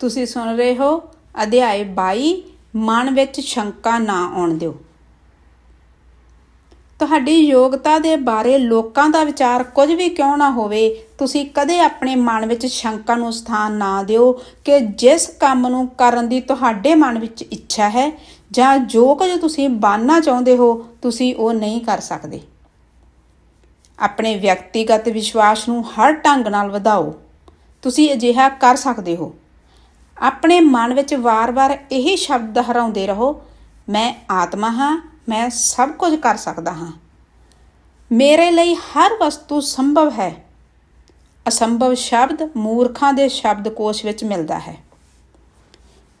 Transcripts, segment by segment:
ਤੁਸੀਂ ਸੁਣ ਰਹੇ ਹੋ ਅਧਿਆਇ 22 ਮਨ ਵਿੱਚ ਸ਼ੰਕਾ ਨਾ ਆਉਣ ਦਿਓ। ਤੁਹਾਡੀ ਯੋਗਤਾ ਦੇ ਬਾਰੇ ਲੋਕਾਂ ਦਾ ਵਿਚਾਰ ਕੁਝ ਵੀ ਕਿਉਂ ਨਾ ਹੋਵੇ, ਤੁਸੀਂ ਕਦੇ ਆਪਣੇ ਮਨ ਵਿੱਚ ਸ਼ੰਕਾ ਨੂੰ ਸਥਾਨ ਨਾ ਦਿਓ ਕਿ ਜਿਸ ਕੰਮ ਨੂੰ ਕਰਨ ਦੀ ਤੁਹਾਡੇ ਮਨ ਵਿੱਚ ਇੱਛਾ ਹੈ ਜਾਂ ਜੋ ਕੁਝ ਤੁਸੀਂ ਬਣਨਾ ਚਾਹੁੰਦੇ ਹੋ, ਤੁਸੀਂ ਉਹ ਨਹੀਂ ਕਰ ਸਕਦੇ। ਆਪਣੇ ਵਿਅਕਤੀਗਤ ਵਿਸ਼ਵਾਸ ਨੂੰ ਹਰ ਢੰਗ ਨਾਲ ਵਧਾਓ। ਤੁਸੀਂ ਅਜਿਹਾ ਕਰ ਸਕਦੇ ਹੋ। ਆਪਣੇ ਮਨ ਵਿੱਚ ਵਾਰ-ਵਾਰ ਇਹੀ ਸ਼ਬਦ ਦੁਹਰਾਉਂਦੇ ਰਹੋ, ਮੈਂ ਆਤਮਾ ਹਾਂ, ਮੈਂ ਸਭ ਕੁਝ ਕਰ ਸਕਦਾ ਹਾਂ। ਮੇਰੇ ਲਈ ਹਰ ਵਸਤੂ ਸੰਭਵ ਹੈ। ਅਸੰਭਵ ਸ਼ਬਦ ਮੂਰਖਾਂ ਦੇ ਸ਼ਬਦਕੋਸ਼ ਵਿੱਚ ਮਿਲਦਾ ਹੈ।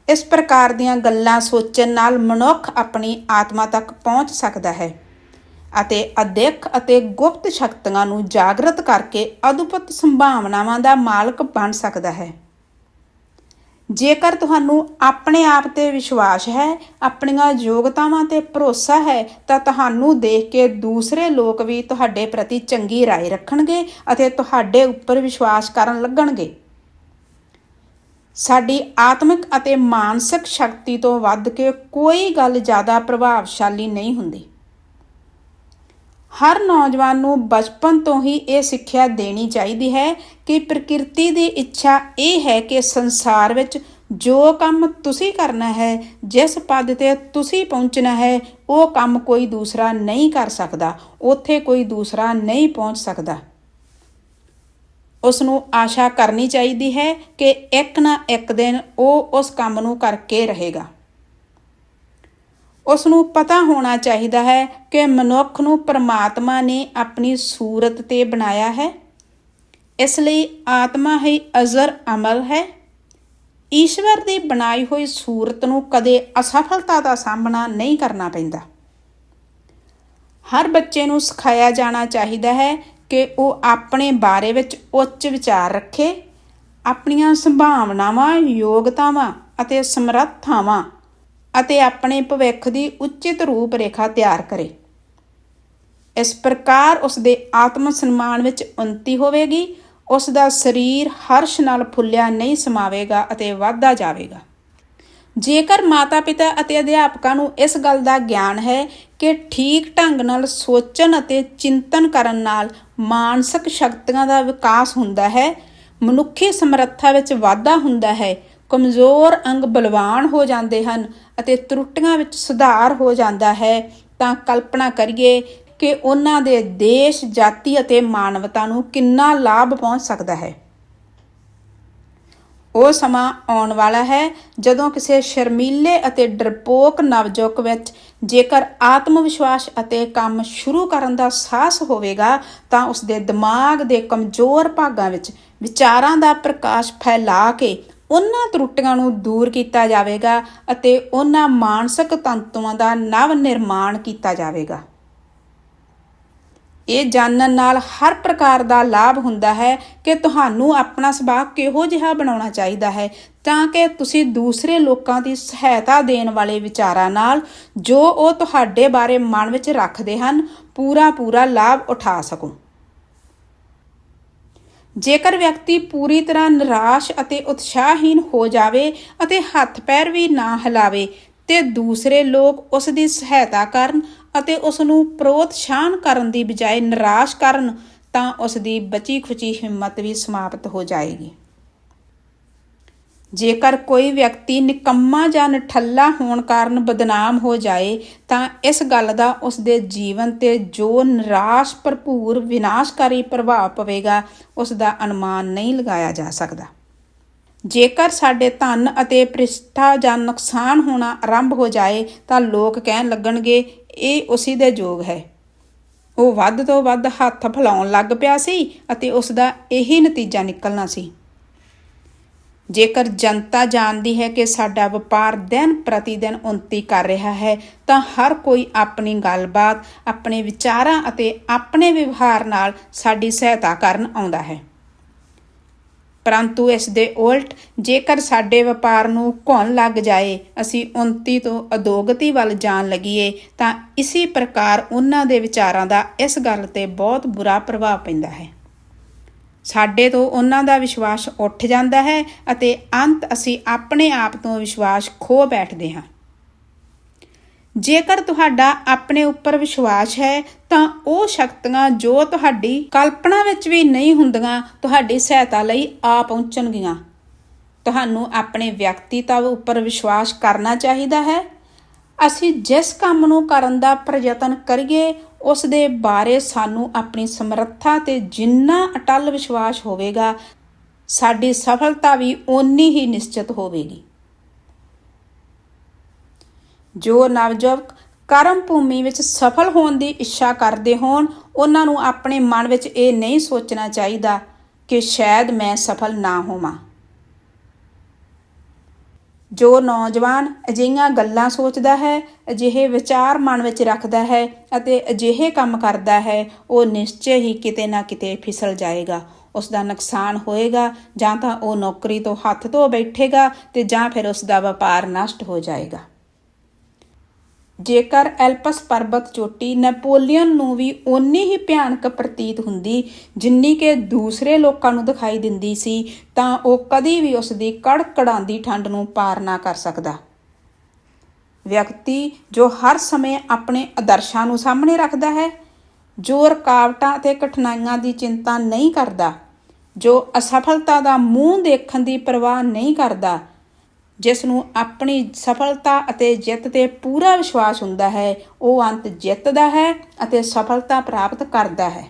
ਇਸ ਪ੍ਰਕਾਰ ਦੀਆਂ ਗੱਲਾਂ ਸੋਚਣ ਨਾਲ ਮਨੁੱਖ ਆਪਣੀ ਆਤਮਾ ਤੱਕ ਪਹੁੰਚ ਸਕਦਾ ਹੈ ਅਤੇ ਅਦਿੱਖ ਅਤੇ ਗੁਪਤ ਸ਼ਕਤੀਆਂ ਨੂੰ ਜਾਗਰਤ ਕਰਕੇ ਅਦਭੁਤ ਸੰਭਾਵਨਾਵਾਂ ਦਾ ਮਾਲਕ ਬਣ ਸਕਦਾ ਹੈ। ਜੇਕਰ ਤੁਹਾਨੂੰ ਆਪਣੇ ਆਪ ਤੇ ਵਿਸ਼ਵਾਸ ਹੈ ਆਪਣੀਆਂ ਯੋਗਤਾਵਾਂ ਤੇ ਭਰੋਸਾ ਹੈ ਤਾਂ ਤੁਹਾਨੂੰ ਦੇਖ ਕੇ ਦੂਸਰੇ ਲੋਕ ਵੀ ਤੁਹਾਡੇ ਪ੍ਰਤੀ ਚੰਗੀ رائے ਰੱਖਣਗੇ ਅਤੇ ਤੁਹਾਡੇ ਉੱਪਰ ਵਿਸ਼ਵਾਸ ਕਰਨ ਲੱਗਣਗੇ ਸਾਡੀ ਆਤਮਿਕ ਅਤੇ ਮਾਨਸਿਕ ਸ਼ਕਤੀ ਤੋਂ ਵੱਧ ਕੇ ਕੋਈ ਗੱਲ ਜ਼ਿਆਦਾ ਪ੍ਰਭਾਵਸ਼ਾਲੀ ਨਹੀਂ ਹੁੰਦੀ ਹਰ ਨੌਜਵਾਨ ਨੂੰ ਬਚਪਨ ਤੋਂ ਹੀ ਇਹ ਸਿੱਖਿਆ ਦੇਣੀ ਚਾਹੀਦੀ ਹੈ ਕਿ ਪ੍ਰਕਿਰਤੀ ਦੀ ਇੱਛਾ ਇਹ ਹੈ ਕਿ ਸੰਸਾਰ ਵਿੱਚ ਜੋ ਕੰਮ ਤੁਸੀਂ ਕਰਨਾ ਹੈ, ਜਿਸ ਪਦ ਤੇ ਤੁਸੀਂ ਪਹੁੰਚਣਾ ਹੈ, ਉਹ ਕੰਮ ਕੋਈ ਦੂਸਰਾ ਨਹੀਂ ਕਰ ਸਕਦਾ। ਉੱਥੇ ਕੋਈ ਦੂਸਰਾ ਨਹੀਂ ਪਹੁੰਚ ਸਕਦਾ। ਉਸ ਨੂੰ ਆਸ਼ਾ ਕਰਨੀ ਚਾਹੀਦੀ ਹੈ ਕਿ ਇੱਕ ਨਾ ਇੱਕ ਦਿਨ ਉਹ ਉਸ ਕੰਮ ਨੂੰ ਕਰਕੇ ਰਹੇਗਾ। ਉਸ ਨੂੰ ਪਤਾ ਹੋਣਾ ਚਾਹੀਦਾ ਹੈ ਕਿ ਮਨੁੱਖ ਨੂੰ ਪਰਮਾਤਮਾ ਨੇ ਆਪਣੀ ਸੂਰਤ ਤੇ ਬਣਾਇਆ ਹੈ। ਇਸ ਲਈ ਆਤਮਾ ਹੀ ਅਜ਼ਰ ਅਮਲ ਹੈ। ਈਸ਼ਵਰ ਦੀ ਬਣਾਈ ਹੋਈ ਸੂਰਤ ਨੂੰ ਕਦੇ ਅਸਫਲਤਾ ਦਾ ਸਾਹਮਣਾ ਨਹੀਂ ਕਰਨਾ ਪੈਂਦਾ। ਹਰ ਬੱਚੇ ਨੂੰ ਸਿਖਾਇਆ ਜਾਣਾ ਚਾਹੀਦਾ ਹੈ ਕਿ ਉਹ ਆਪਣੇ ਬਾਰੇ ਵਿੱਚ ਉੱਚ ਵਿਚਾਰ ਰੱਖੇ, ਆਪਣੀਆਂ ਸੰਭਾਵਨਾਵਾਂ, ਯੋਗਤਾਵਾਂ ਅਤੇ ਸਮਰੱਥਾਵਾਂ ਅਤੇ ਆਪਣੇ ਭਵਿੱਖ ਦੀ ਉਚਿਤ ਰੂਪ ਰੇਖਾ ਤਿਆਰ ਕਰੇ। ਇਸ ਪ੍ਰਕਾਰ ਉਸ ਦੇ ਆਤਮ ਸਨਮਾਨ ਵਿੱਚ ਉન્નਤੀ ਹੋਵੇਗੀ। ਉਸ ਦਾ ਸਰੀਰ ਹਰਸ਼ ਨਾਲ ਫੁੱਲਿਆ ਨਹੀਂ ਸਮਾਵੇਗਾ ਅਤੇ ਵਧਦਾ ਜਾਵੇਗਾ। ਜੇਕਰ ਮਾਤਾ-ਪਿਤਾ ਅਤੇ ਅਧਿਆਪਕਾਂ ਨੂੰ ਇਸ ਗੱਲ ਦਾ ਗਿਆਨ ਹੈ ਕਿ ਠੀਕ ਢੰਗ ਨਾਲ ਸੋਚਣ ਅਤੇ ਚਿੰਤਨ ਕਰਨ ਨਾਲ ਮਾਨਸਿਕ ਸ਼ਕਤੀਆਂ ਦਾ ਵਿਕਾਸ ਹੁੰਦਾ ਹੈ, ਮਨੁੱਖੀ ਸਮਰੱਥਾ ਵਿੱਚ ਵਾਧਾ ਹੁੰਦਾ ਹੈ, ਕਮਜ਼ੋਰ ਅੰਗ ਬਲਵਾਨ ਹੋ ਜਾਂਦੇ ਹਨ ਅਤੇ ਤਰੁੱਟੀਆਂ ਵਿੱਚ ਸੁਧਾਰ ਹੋ ਜਾਂਦਾ ਹੈ, ਤਾਂ ਕਲਪਨਾ ਕਰੀਏ ਕਿ ਉਹਨਾਂ ਦੇ ਦੇਸ਼, ਜਾਤੀ ਅਤੇ ਮਾਨਵਤਾ ਨੂੰ ਕਿੰਨਾ ਲਾਭ ਪਹੁੰਚ ਸਕਦਾ ਹੈ। ਉਹ ਸਮਾਂ ਆਉਣ ਵਾਲਾ ਹੈ ਜਦੋਂ ਕਿਸੇ ਸ਼ਰਮੀਲੇ ਅਤੇ ਡਰਪੋਕ ਨਵਜੋਕ ਵਿੱਚ ਜੇਕਰ ਆਤਮ ਵਿਸ਼ਵਾਸ ਅਤੇ ਕੰਮ ਸ਼ੁਰੂ ਕਰਨ ਦਾ ਸਾਹਸ ਹੋਵੇਗਾ, ਤਾਂ ਉਸ ਦੇ ਦਿਮਾਗ ਦੇ ਕਮਜ਼ੋਰ ਭਾਗਾਂ ਵਿੱਚ ਵਿਚਾਰਾਂ ਦਾ ਪ੍ਰਕਾਸ਼ ਫੈਲਾ ਕੇ ਉਹਨਾਂ ਤਰੁੱਟੀਆਂ ਨੂੰ ਦੂਰ ਕੀਤਾ ਜਾਵੇਗਾ ਅਤੇ ਉਹਨਾਂ ਮਾਨਸਿਕ ਤੰਤੂਆਂ ਦਾ ਨਵ ਨਿਰਮਾਣ ਕੀਤਾ ਜਾਵੇਗਾ। ਇਹ ਜਾਣਨ ਨਾਲ ਹਰ ਪ੍ਰਕਾਰ ਦਾ ਲਾਭ ਹੁੰਦਾ ਹੈ ਕਿ ਤੁਹਾਨੂੰ ਆਪਣਾ ਸੁਭਾਅ ਕਿਹੋ ਜਿਹਾ ਬਣਾਉਣਾ ਚਾਹੀਦਾ ਹੈ, ਤਾਂ ਕਿ ਤੁਸੀਂ ਦੂਸਰੇ ਲੋਕਾਂ ਦੀ ਸਹਾਇਤਾ ਦੇਣ ਵਾਲੇ ਵਿਚਾਰਾਂ ਨਾਲ ਜੋ ਉਹ ਤੁਹਾਡੇ ਬਾਰੇ ਮਨ ਵਿੱਚ ਰੱਖਦੇ ਹਨ ਪੂਰਾ ਪੂਰਾ ਲਾਭ ਉਠਾ ਸਕੋ। ਜੇਕਰ ਵਿਅਕਤੀ ਪੂਰੀ ਤਰ੍ਹਾਂ ਨਿਰਾਸ਼ ਅਤੇ ਉਤਸ਼ਾਹਹੀਨ ਹੋ ਜਾਵੇ ਅਤੇ ਹੱਥ ਪੈਰ ਵੀ ਨਾ ਹਿਲਾਵੇ, ਤੇ ਦੂਸਰੇ ਲੋਕ ਉਸ ਦੀ ਸਹਾਇਤਾ ਕਰਨ ਅਤੇ ਉਸ ਨੂੰ ਪ੍ਰੋਤਸਾਹਨ ਕਰਨ ਦੀ ਬਜਾਏ ਨਿਰਾਸ਼ ਕਰਨ, ਤਾਂ ਉਸ ਦੀ ਬਚੀ ਖੁਚੀ ਹਿੰਮਤ ਵੀ ਸਮਾਪਤ ਹੋ ਜਾਏਗੀ। ਜੇਕਰ ਕੋਈ ਵਿਅਕਤੀ ਨਿਕੰਮਾ ਜਾਂ ਨਠੱਲਾ ਹੋਣ ਕਾਰਨ ਬਦਨਾਮ ਹੋ ਜਾਏ, ਤਾਂ ਇਸ ਗੱਲ ਦਾ ਉਸ ਦੇ ਜੀਵਨ ਤੇ ਜੋ ਨਿਰਾਸ਼, ਭਰਪੂਰ, ਵਿਨਾਸ਼ਕਾਰੀ ਪ੍ਰਭਾਵ ਪਵੇਗਾ ਉਸ ਦਾ ਅਨੁਮਾਨ ਨਹੀਂ ਲਗਾਇਆ ਜਾ ਸਕਦਾ। ਜੇਕਰ ਸਾਡੇ ਧਨ ਅਤੇ ਪ੍ਰਿਸ਼ਠਾ ਜਾਂ ਨੁਕਸਾਨ ਹੋਣਾ ਆਰੰਭ ਹੋ ਜਾਏ, ਤਾਂ ਲੋਕ ਕਹਿਣ ਲੱਗਣਗੇ, ਇਹ ਉਸੇ ਦੇ ਯੋਗ ਹੈ। ਉਹ ਵੱਧ ਤੋਂ ਵੱਧ ਹੱਥ ਫਲਾਉਣ ਲੱਗ ਪਿਆ ਸੀ ਅਤੇ ਉਸ ਦਾ ਇਹੀ ਨਤੀਜਾ ਨਿਕਲਣਾ ਸੀ। ਜੇਕਰ ਜਨਤਾ ਜਾਣਦੀ ਹੈ ਕਿ ਸਾਡਾ ਵਪਾਰ ਦਿਨ ਪ੍ਰਤੀ ਦਿਨ ਉન્નਤੀ ਕਰ ਰਿਹਾ ਹੈ, ਤਾਂ ਹਰ ਕੋਈ ਆਪਣੀ ਗੱਲਬਾਤ, ਆਪਣੇ ਵਿਚਾਰਾਂ ਅਤੇ ਆਪਣੇ ਵਿਵਹਾਰ ਨਾਲ ਸਾਡੀ ਸਹਾਇਤਾ ਕਰਨ ਆਉਂਦਾ ਹੈ। ਪਰੰਤੂ ਇਸ ਦੇ ਉਲਟ, ਜੇਕਰ ਸਾਡੇ ਵਪਾਰ ਨੂੰ ਘੁਣ ਲੱਗ ਜਾਏ, ਅਸੀਂ ਉન્નਤੀ ਤੋਂ ਅਦੋਗਤੀ ਵੱਲ ਜਾਣ ਲੱਗੀਏ, ਤਾਂ ਇਸੇ ਪ੍ਰਕਾਰ ਉਹਨਾਂ ਦੇ ਵਿਚਾਰਾਂ ਦਾ ਇਸ ਗੱਲ ਤੇ ਬਹੁਤ ਬੁਰਾ ਪ੍ਰਭਾਵ ਪੈਂਦਾ ਹੈ। ਸਾਡੇ ਤੋਂ ਉਹਨਾਂ ਦਾ ਵਿਸ਼ਵਾਸ ਉੱਠ ਜਾਂਦਾ ਹੈ ਅਤੇ ਅੰਤ ਅਸੀਂ ਆਪਣੇ ਆਪ ਤੋਂ ਵਿਸ਼ਵਾਸ ਖੋ ਬੈਠਦੇ ਹਾਂ। ਜੇਕਰ ਤੁਹਾਡਾ ਆਪਣੇ ਉੱਪਰ ਵਿਸ਼ਵਾਸ ਹੈ, ਤਾਂ ਉਹ ਸ਼ਕਤੀਆਂ ਜੋ ਤੁਹਾਡੀ ਕਲਪਨਾ ਵਿੱਚ ਵੀ ਨਹੀਂ ਹੁੰਦੀਆਂ, ਤੁਹਾਡੀ ਸਹਾਇਤਾ ਲਈ ਆ ਪਹੁੰਚਣਗੀਆਂ। ਤੁਹਾਨੂੰ ਆਪਣੇ ਵਿਅਕਤੀਤਵ ਉੱਪਰ ਵਿਸ਼ਵਾਸ ਕਰਨਾ ਚਾਹੀਦਾ ਹੈ। ਅਸੀਂ ਜਿਸ ਕੰਮ ਨੂੰ ਕਰਨ ਦਾ ਪ੍ਰਯਤਨ ਕਰੀਏ ਉਸ ਦੇ ਬਾਰੇ ਸਾਨੂੰ ਆਪਣੀ ਸਮਰੱਥਾ ਤੇ ਜਿੰਨਾ ਅਟਲ ਵਿਸ਼ਵਾਸ ਹੋਵੇਗਾ, ਸਾਡੀ ਸਫਲਤਾ ਵੀ ਓਨੀ ਹੀ ਨਿਸ਼ਚਿਤ ਹੋਵੇਗੀ। ਜੋ ਨਵਜੁਵਕ ਕਰਮ ਭੂਮੀ ਵਿੱਚ ਸਫਲ ਹੋਣ ਦੀ ਇੱਛਾ ਕਰਦੇ ਹੋਣ, ਉਹਨਾਂ ਨੂੰ ਆਪਣੇ ਮਨ ਵਿੱਚ ਇਹ ਨਹੀਂ ਸੋਚਣਾ ਚਾਹੀਦਾ ਕਿ ਸ਼ਾਇਦ ਮੈਂ ਸਫਲ ਨਾ ਹੋਵਾਂ। ਜੋ ਨੌਜਵਾਨ ਅਜਿਹੀਆਂ ਗੱਲਾਂ ਸੋਚਦਾ ਹੈ, ਅਜਿਹੇ ਵਿਚਾਰ ਮਨ ਵਿੱਚ ਰੱਖਦਾ ਹੈ ਅਤੇ ਅਜਿਹੇ ਕੰਮ ਕਰਦਾ ਹੈ, ਉਹ ਨਿਸ਼ਚੈ ਹੀ ਕਿਤੇ ਨਾ ਕਿਤੇ ਫਿਸਲ ਜਾਏਗਾ। ਉਸ ਦਾ ਨੁਕਸਾਨ ਹੋਏਗਾ ਜਾਂ ਤਾਂ ਉਹ ਨੌਕਰੀ ਤੋਂ ਹੱਥ ਧੋ ਬੈਠੇਗਾ ਤੇ ਜਾਂ ਫਿਰ ਉਸ ਦਾ ਵਪਾਰ ਨਸ਼ਟ ਹੋ ਜਾਏਗਾ। ਜੇਕਰ ਐਲਪਸ ਪਰਬਤ ਚੋਟੀ ਨੈਪੋਲੀਅਨ ਨੂੰ ਵੀ ਓਨੀ ਹੀ ਭਿਆਨਕ ਪ੍ਰਤੀਤ ਹੁੰਦੀ, ਜਿੰਨੀ ਕਿ ਦੂਸਰੇ ਲੋਕਾਂ ਨੂੰ ਦਿਖਾਈ ਦਿੰਦੀ ਸੀ, ਤਾਂ ਉਹ ਕਦੀ ਵੀ ਉਸ ਦੀ ਕੜਕੜਾਂਦੀ ਠੰਡ ਨੂੰ ਪਾਰ ਨਾ ਕਰ ਸਕਦਾ। ਵਿਅਕਤੀ ਜੋ ਹਰ ਸਮੇਂ ਆਪਣੇ ਆਦਰਸ਼ਾਂ ਨੂੰ ਸਾਹਮਣੇ ਰੱਖਦਾ ਹੈ, ਜੋ ਰੁਕਾਵਟਾਂ ਅਤੇ ਕਠਿਨਾਈਆਂ ਦੀ ਚਿੰਤਾ ਨਹੀਂ ਕਰਦਾ, ਜੋ ਅਸਫਲਤਾ ਦਾ ਮੂੰਹ ਦੇਖਣ ਦੀ ਪਰਵਾਹ ਨਹੀਂ ਕਰਦਾ ਜਿਸ ਨੂੰ ਆਪਣੀ ਸਫਲਤਾ ਅਤੇ ਜਿੱਤ ਤੇ ਪੂਰਾ ਵਿਸ਼ਵਾਸ ਹੁੰਦਾ ਹੈ, ਉਹ ਅੰਤ ਜਿੱਤਦਾ ਹੈ ਅਤੇ ਸਫਲਤਾ ਪ੍ਰਾਪਤ ਕਰਦਾ ਹੈ।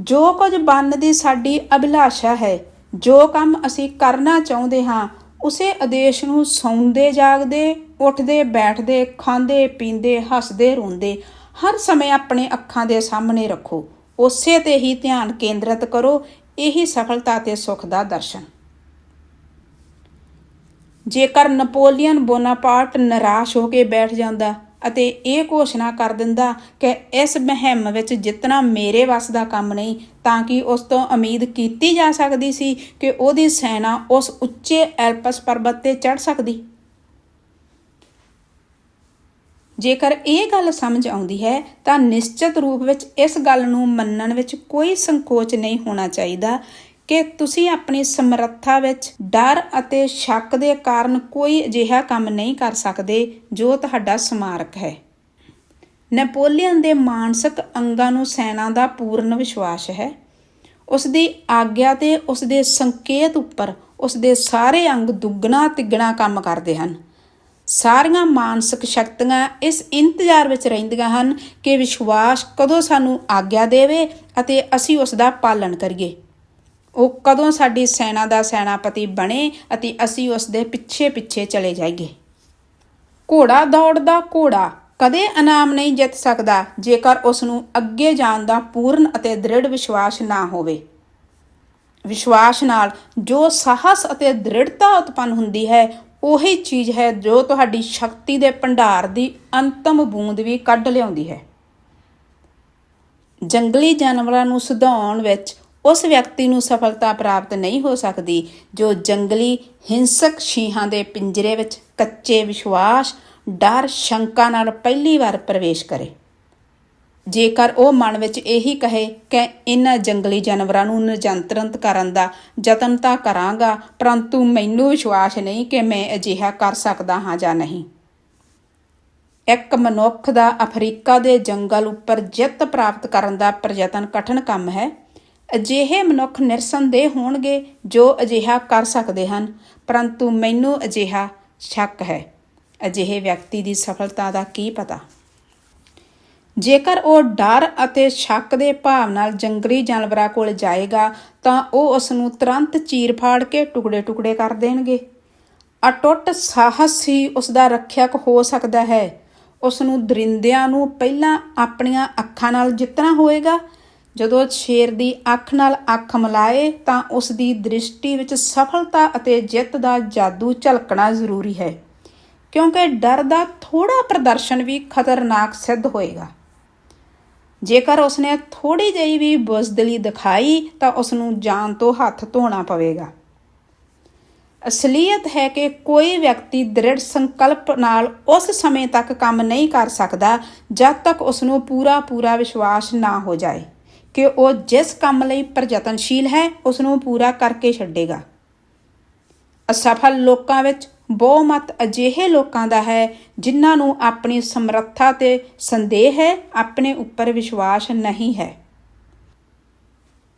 ਜੋ ਕੁਝ ਬਣਨ ਦੀ ਸਾਡੀ ਅਭਿਲਾਸ਼ਾ ਹੈ, ਜੋ ਕੰਮ ਅਸੀਂ ਕਰਨਾ ਚਾਹੁੰਦੇ ਹਾਂ, ਉਸੇ ਆਦੇਸ਼ ਨੂੰ ਸੌਂਦੇ, ਜਾਗਦੇ, ਉੱਠਦੇ, ਬੈਠਦੇ, ਖਾਂਦੇ, ਪੀਂਦੇ, ਹੱਸਦੇ, ਰੋਂਦੇ, ਹਰ ਸਮੇਂ ਆਪਣੇ ਅੱਖਾਂ ਦੇ ਸਾਹਮਣੇ ਰੱਖੋ। ਉਸੇ ਤੇ ਹੀ ਧਿਆਨ ਕੇਂਦਰਿਤ ਕਰੋ। ਇਹੀ ਸਫਲਤਾ ਤੇ ਸੁਖ ਦਾ ਦਰਸ਼ਨ। ਜੇਕਰ ਨਪੋਲੀਅਨ ਬੋਨਾਪਾਰਟ ਨਿਰਾਸ਼ ਹੋ ਕੇ ਬੈਠ ਜਾਂਦਾ ਅਤੇ ਇਹ ਘੋਸ਼ਣਾ ਕਰ ਦਿੰਦਾ ਕਿ ਇਸ ਮਹਿੰਮ ਵਿੱਚ ਜਿੱਤਣਾ ਮੇਰੇ ਵੱਸ ਦਾ ਕੰਮ ਨਹੀਂ, ਤਾਂ ਕਿ ਉਸ ਤੋਂ ਉਮੀਦ ਕੀਤੀ ਜਾ ਸਕਦੀ ਸੀ ਕਿ ਉਹਦੀ ਸੈਨਾ ਉਸ ਉੱਚੇ ਐਲਪਸ ਪਰਬਤ ਤੇ ਚੜ ਸਕਦੀ? ਜੇਕਰ ਇਹ ਗੱਲ ਸਮਝ ਆਉਂਦੀ ਹੈ, ਤਾਂ ਨਿਸ਼ਚਿਤ ਰੂਪ ਵਿੱਚ ਇਸ ਗੱਲ ਨੂੰ ਮੰਨਣ ਵਿੱਚ ਕੋਈ ਸੰਕੋਚ ਨਹੀਂ ਹੋਣਾ ਚਾਹੀਦਾ ਕਿ ਤੁਸੀਂ ਆਪਣੀ ਸਮਰੱਥਾ ਵਿੱਚ ਡਰ ਅਤੇ ਸ਼ੱਕ ਦੇ ਕਾਰਨ ਕੋਈ ਅਜਿਹਾ ਕੰਮ ਨਹੀਂ ਕਰ ਸਕਦੇ ਜੋ ਤੁਹਾਡਾ ਸਮਾਰਕ ਹੈ। ਨੈਪੋਲੀਅਨ ਦੇ ਮਾਨਸਿਕ ਅੰਗਾਂ ਨੂੰ ਸੈਨਾ ਦਾ ਪੂਰਨ ਵਿਸ਼ਵਾਸ ਹੈ। ਉਸ ਦੀ ਆਗਿਆ ਤੇ ਉਸ ਦੇ ਸੰਕੇਤ ਉੱਪਰ ਉਸ ਦੇ ਸਾਰੇ ਅੰਗ ਦੁੱਗਣਾ ਤਿੱਗਣਾ ਕੰਮ ਕਰਦੇ ਹਨ। ਸਾਰੀਆਂ ਮਾਨਸਿਕ ਸ਼ਕਤੀਆਂ ਇਸ ਇੰਤਜ਼ਾਰ ਵਿੱਚ ਰਹਿੰਦੀਆਂ ਹਨ ਕਿ ਵਿਸ਼ਵਾਸ ਕਦੋਂ ਸਾਨੂੰ ਆਗਿਆ ਦੇਵੇ ਅਤੇ ਅਸੀਂ ਉਸ ਦਾ ਪਾਲਣ ਕਰੀਏ। ਉਹ ਕਦੋਂ ਸਾਡੀ ਸੈਨਾ ਦਾ ਸੈਨਾਪਤੀ ਬਣੇ ਅਤੇ ਅਸੀਂ ਉਸ ਦੇ ਪਿੱਛੇ ਪਿੱਛੇ ਚਲੇ ਜਾਈਏ। ਘੋੜਾ ਦੌੜਦਾ ਘੋੜਾ ਕਦੇ ਇਨਾਮ ਨਹੀਂ ਜਿੱਤ ਸਕਦਾ ਜੇਕਰ ਉਸ ਨੂੰ ਅੱਗੇ ਜਾਣ ਦਾ ਪੂਰਨ ਅਤੇ ਦ੍ਰਿੜ ਵਿਸ਼ਵਾਸ ਨਾ ਹੋਵੇ। ਵਿਸ਼ਵਾਸ ਨਾਲ ਜੋ ਸਾਹਸ ਅਤੇ ਦ੍ਰਿੜਤਾ ਉਤਪੰਨ ਹੁੰਦੀ ਹੈ, ਉਹੀ ਚੀਜ਼ ਹੈ ਜੋ ਤੁਹਾਡੀ ਸ਼ਕਤੀ ਦੇ ਭੰਡਾਰ ਦੀ ਅੰਤਮ ਬੂੰਦ ਵੀ ਕੱਢ ਲਿਆਉਂਦੀ ਹੈ। ਜੰਗਲੀ ਜਾਨਵਰਾਂ ਨੂੰ ਸੁਧਾਉਣ ਵਿੱਚ ਉਸ ਵਿਅਕਤੀ ਨੂੰ ਸਫਲਤਾ ਪ੍ਰਾਪਤ ਨਹੀਂ ਹੋ ਸਕਦੀ, ਜੋ ਜੰਗਲੀ ਹਿੰਸਕ ਸ਼ੀਹਾਂ ਦੇ ਪਿੰਜਰੇ ਵਿੱਚ ਕੱਚੇ ਵਿਸ਼ਵਾਸ, ਡਰ, ਸ਼ੰਕਾ ਨਾਲ ਪਹਿਲੀ ਵਾਰ ਪ੍ਰਵੇਸ਼ ਕਰੇ। ਜੇਕਰ ਉਹ ਮਨ ਵਿੱਚ ਇਹੀ ਕਹੇ ਕਿ ਇਹਨਾਂ ਜੰਗਲੀ ਜਾਨਵਰਾਂ ਨੂੰ ਨਿਯੰਤਰਿਤ ਕਰਨ ਦਾ ਯਤਨ ਤਾਂ ਕਰਾਂਗਾ, ਪਰੰਤੂ ਮੈਨੂੰ ਵਿਸ਼ਵਾਸ ਨਹੀਂ ਕਿ ਮੈਂ ਅਜਿਹਾ ਕਰ ਸਕਦਾ ਹਾਂ ਜਾਂ ਨਹੀਂ। ਇੱਕ ਮਨੁੱਖ ਦਾ ਅਫਰੀਕਾ ਦੇ ਜੰਗਲ ਉੱਪਰ ਜਿੱਤ ਪ੍ਰਾਪਤ ਕਰਨ ਦਾ ਪ੍ਰਯਤਨ ਕਠਿਨ ਕੰਮ ਹੈ। ਅਜਿਹੇ ਮਨੁੱਖ ਨਿਰਸੰਦੇਹ ਹੋਣਗੇ ਜੋ ਅਜਿਹਾ ਕਰ ਸਕਦੇ ਹਨ, ਪਰੰਤੂ ਮੈਨੂੰ ਅਜਿਹਾ ਸ਼ੱਕ ਹੈ। ਅਜਿਹੇ ਵਿਅਕਤੀ ਦੀ ਸਫਲਤਾ ਦਾ ਕੀ ਪਤਾ? ਜੇਕਰ ਉਹ ਡਰ ਅਤੇ ਸ਼ੱਕ ਦੇ ਭਾਵ ਨਾਲ ਜੰਗਲੀ ਜਾਨਵਰਾਂ ਕੋਲ ਜਾਏਗਾ, ਤਾਂ ਉਹ ਉਸ ਨੂੰ ਤੁਰੰਤ ਚੀਰ-ਫਾੜ ਕੇ ਟੁਕੜੇ-ਟੁਕੜੇ ਕਰ ਦੇਣਗੇ। ਅਟੁੱਟ ਸਾਹਸ ਹੀ ਉਸ ਦਾ ਰੱਖਿਅਕ ਹੋ ਸਕਦਾ ਹੈ। ਉਸ ਨੂੰ ਦਰਿੰਦਿਆਂ ਨੂੰ ਪਹਿਲਾਂ ਆਪਣੀਆਂ ਅੱਖਾਂ ਨਾਲ ਜਿੱਤਣਾ ਹੋਏਗਾ ਜਦੋਂ ਸ਼ੇਰ ਦੀ ਅੱਖ ਨਾਲ ਅੱਖ ਮਿਲਾਏ ਤਾਂ ਉਸ ਦੀ ਦ੍ਰਿਸ਼ਟੀ ਵਿੱਚ ਸਫਲਤਾ ਅਤੇ ਜਿੱਤ ਦਾ ਜਾਦੂ ਝਲਕਣਾ ਜ਼ਰੂਰੀ ਹੈ, ਕਿਉਂਕਿ ਡਰ ਦਾ ਥੋੜਾ ਪ੍ਰਦਰਸ਼ਨ ਵੀ ਖਤਰਨਾਕ ਸਿੱਧ ਹੋਏਗਾ। ਜੇਕਰ ਉਸਨੇ ਥੋੜੀ ਜਿਹੀ ਵੀ ਬੁਜ਼ਦਲੀ ਦਿਖਾਈ ਤਾਂ ਉਸ ਨੂੰ ਜਾਨ ਤੋਂ ਹੱਥ ਧੋਣਾ ਪਵੇਗਾ। ਅਸਲੀਅਤ ਹੈ ਕਿ ਕੋਈ ਵਿਅਕਤੀ ਦ੍ਰਿੜ ਸੰਕਲਪ ਨਾਲ ਉਸ ਸਮੇਂ ਤੱਕ ਕੰਮ ਨਹੀਂ ਕਰ ਸਕਦਾ ਜਦ ਤੱਕ ਉਸ ਨੂੰ ਪੂਰਾ ਪੂਰਾ ਵਿਸ਼ਵਾਸ ਨਾ ਹੋ ਜਾਏ। ਕਿ ਉਹ ਜਿਸ ਕੰਮ ਲਈ ਪ੍ਰਯਤਨਸ਼ੀਲ ਹੈ ਉਸ ਨੂੰ ਪੂਰਾ ਕਰਕੇ ਛੱਡੇਗਾ। ਅਸਫਲ ਲੋਕਾਂ ਵਿੱਚ ਬਹੁਮਤ ਅਜਿਹੇ ਲੋਕਾਂ ਦਾ ਹੈ, ਜਿਨ੍ਹਾਂ ਨੂੰ ਆਪਣੀ ਸਮਰੱਥਾ ਤੇ ਸੰਦੇਹ ਹੈ, ਆਪਣੇ ਉੱਪਰ ਵਿਸ਼ਵਾਸ ਨਹੀਂ ਹੈ।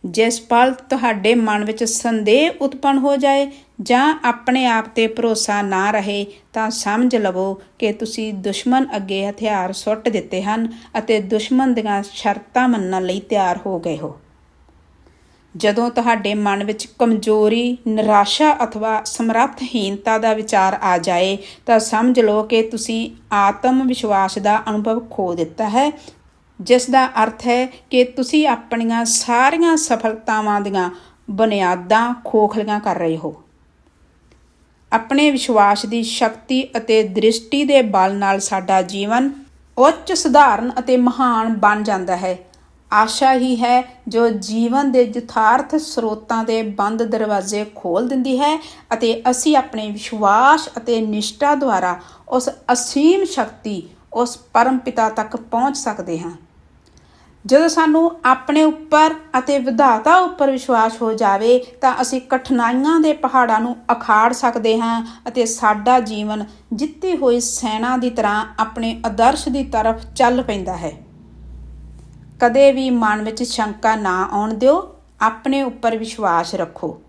ਜਿਸ ਪਲ ਤੁਹਾਡੇ ਮਨ ਵਿੱਚ ਸੰਦੇਹ ਉਤਪੰਨ ਹੋ ਜਾਏ ਜਾਂ ਆਪਣੇ ਆਪ ਤੇ ਭਰੋਸਾ ਨਾ ਰਹੇ ਤਾਂ ਸਮਝ ਲਵੋ ਕਿ ਤੁਸੀਂ ਦੁਸ਼ਮਣ ਅੱਗੇ ਹਥਿਆਰ ਸੁੱਟ ਦਿੱਤੇ ਹਨ ਅਤੇ ਦੁਸ਼ਮਣ ਦੀਆਂ ਸ਼ਰਤਾਂ ਮੰਨਣ ਲਈ ਤਿਆਰ ਹੋ ਗਏ ਹੋ। ਜਦੋਂ ਤੁਹਾਡੇ ਮਨ ਵਿੱਚ ਕਮਜ਼ੋਰੀ, ਨਿਰਾਸ਼ਾ ਅਥਵਾ ਸਮਰੱਥਹੀਨਤਾ ਦਾ ਵਿਚਾਰ ਆ ਜਾਏ ਤਾਂ ਸਮਝ ਲਓ ਕਿ ਤੁਸੀਂ ਆਤਮ ਵਿਸ਼ਵਾਸ ਦਾ ਅਨੁਭਵ ਖੋ ਦਿੱਤਾ ਹੈ ਜਿਸ ਦਾ ਅਰਥ ਹੈ ਕਿ ਤੁਸੀਂ ਆਪਣੀਆਂ ਸਾਰੀਆਂ ਸਫਲਤਾਵਾਂ ਦੀਆਂ ਬੁਨਿਆਦਾਂ ਖੋਖਲੀਆਂ ਕਰ ਰਹੇ ਹੋ। ਆਪਣੇ ਵਿਸ਼ਵਾਸ ਦੀ ਸ਼ਕਤੀ ਅਤੇ ਦ੍ਰਿਸ਼ਟੀ ਦੇ ਬਲ ਨਾਲ ਸਾਡਾ ਜੀਵਨ ਉੱਚ ਸਧਾਰਨ ਅਤੇ ਮਹਾਨ ਬਣ ਜਾਂਦਾ ਹੈ। ਆਸ਼ਾ ਹੀ ਹੈ ਜੋ ਜੀਵਨ ਦੇ ਯਥਾਰਥ ਸਰੋਤਾਂ ਦੇ ਬੰਦ ਦਰਵਾਜ਼ੇ ਖੋਲ ਦਿੰਦੀ ਹੈ ਅਤੇ ਅਸੀਂ ਆਪਣੇ ਵਿਸ਼ਵਾਸ ਅਤੇ ਨਿਸ਼ਠਾ ਦੁਆਰਾ ਉਸ ਅਸੀਮ ਸ਼ਕਤੀ ਉਸ ਪਰਮ ਪਿਤਾ ਤੱਕ ਪਹੁੰਚ ਸਕਦੇ ਹਾਂ। ਜਦੋਂ ਸਾਨੂੰ ਆਪਣੇ ਉੱਪਰ ਅਤੇ ਵਿਧਾਤਾ ਉੱਪਰ ਵਿਸ਼ਵਾਸ ਹੋ ਜਾਵੇ, ਤਾਂ ਅਸੀਂ ਕਠਿਨਾਈਆਂ ਦੇ ਪਹਾੜਾਂ ਨੂੰ ਅਖਾੜ ਸਕਦੇ ਹਾਂ ਅਤੇ ਸਾਡਾ ਜੀਵਨ ਜਿੱਤੀ ਹੋਈ ਸੈਨਾ ਦੀ ਤਰ੍ਹਾਂ ਆਪਣੇ ਆਦਰਸ਼ ਦੀ ਤਰਫ ਚੱਲ ਪੈਂਦਾ ਹੈ। ਕਦੇ ਵੀ ਮਨ ਵਿੱਚ ਸ਼ੰਕਾ ਨਾ ਆਉਣ ਦਿਓ, ਆਪਣੇ ਉੱਪਰ ਵਿਸ਼ਵਾਸ ਰੱਖੋ।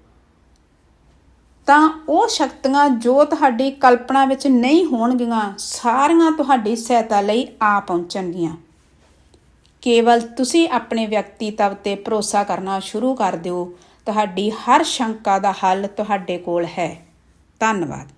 ਤਾਂ ਉਹ ਸ਼ਕਤੀਆਂ ਜੋ ਤੁਹਾਡੀ ਕਲਪਨਾ ਵਿੱਚ ਨਹੀਂ ਹੋਣਗੀਆਂ, ਸਾਰੀਆਂ ਤੁਹਾਡੀ ਸਹਾਇਤਾ ਲਈ ਆ ਪਹੁੰਚਣਗੀਆਂ। ਕੇਵਲ ਤੁਸੀਂ ਆਪਣੇ ਵਿਅਕਤੀਤਵ ਤੇ ਭਰੋਸਾ ਕਰਨਾ ਸ਼ੁਰੂ ਕਰ ਦਿਓ। ਤੁਹਾਡੀ ਹਰ ਸ਼ੰਕਾ ਦਾ ਹੱਲ ਤੁਹਾਡੇ ਕੋਲ ਹੈ। ਧੰਨਵਾਦ।